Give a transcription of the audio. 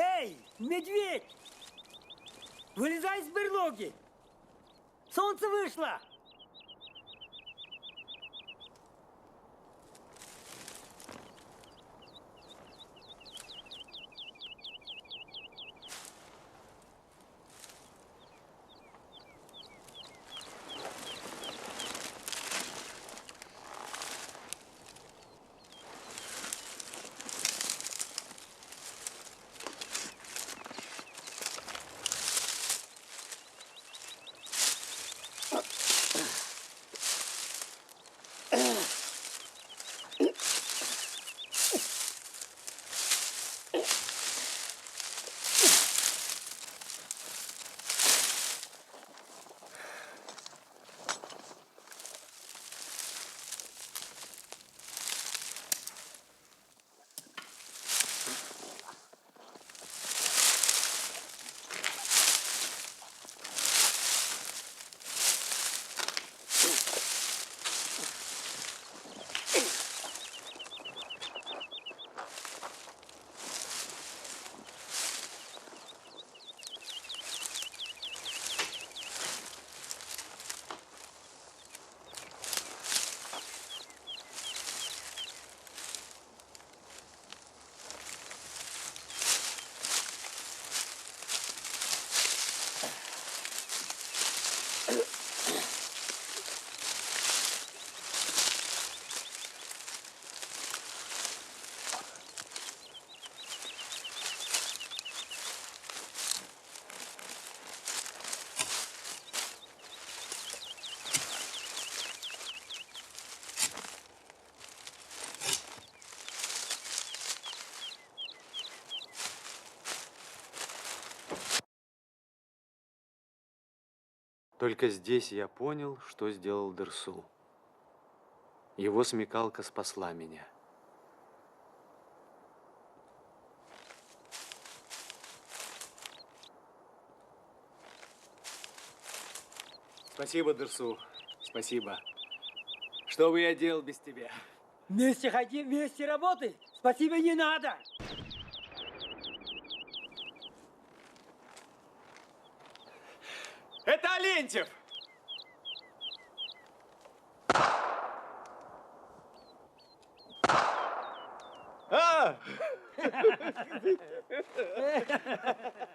Эй, медведь! Вылезай из берлоги! Солнце вышло! Только здесь я понял, что сделал Дерсу. Его смекалка спасла меня. Спасибо, Дерсу. Спасибо. Что бы я делал без тебя? Вместе ходим, вместе работай! Спасибо не надо! Это Алентьев! А!